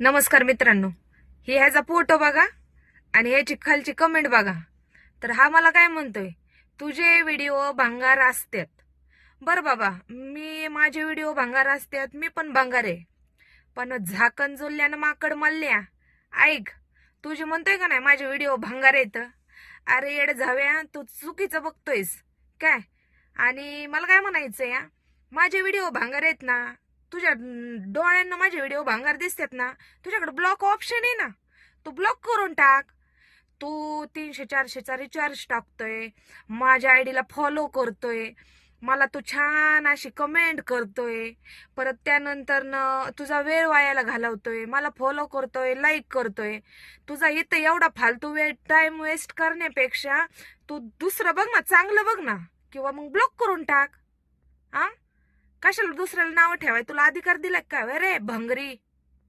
नमस्कार मित्रांनो. ही ह्याचा फोटो बघा आणि ह्याची खालची कमेंट बघा. तर हा मला काय म्हणतोय? तुझे व्हिडिओ भांगार असतात. बरं बाबा मी माझे व्हिडिओ भांगार असतात मी पण भांगार आहे. पण झाकण जोडल्यानं माकड मल्ल्या ऐक तुझे म्हणतोय का नाही माझे व्हिडिओ भांगार येत अरे येड झाव्या तू चुकीचं बघतोयस. काय? आणि मला काय म्हणायचं या माझे व्हिडिओ भांगार आहेत ना तुझ्या डोळ्यांना माझे व्हिडिओ भांगार दिसतात ना तुझ्याकडे ब्लॉक ऑप्शन आहे ना तू ब्लॉक करून टाक. तू तीनशे चारशेचा रिचार्ज टाकतोय माझ्या आयडीला फॉलो करतोय मला तू छान अशी कमेंट करतोय परत त्यानंतर न तुझा वेळ वायाला घालवतोय मला फॉलो करतोय लाईक करतोय. तुझा इथं एवढा फालतू वेळ टाइम वेस्ट करण्यापेक्षा तू दुसरं बघ ना चांगलं बघ ना किंवा मग ब्लॉक करून टाक. हा? कशाला दुसऱ्याला नाव ठेवाय तुला अधिकार दिलाय का? रे भंगरी.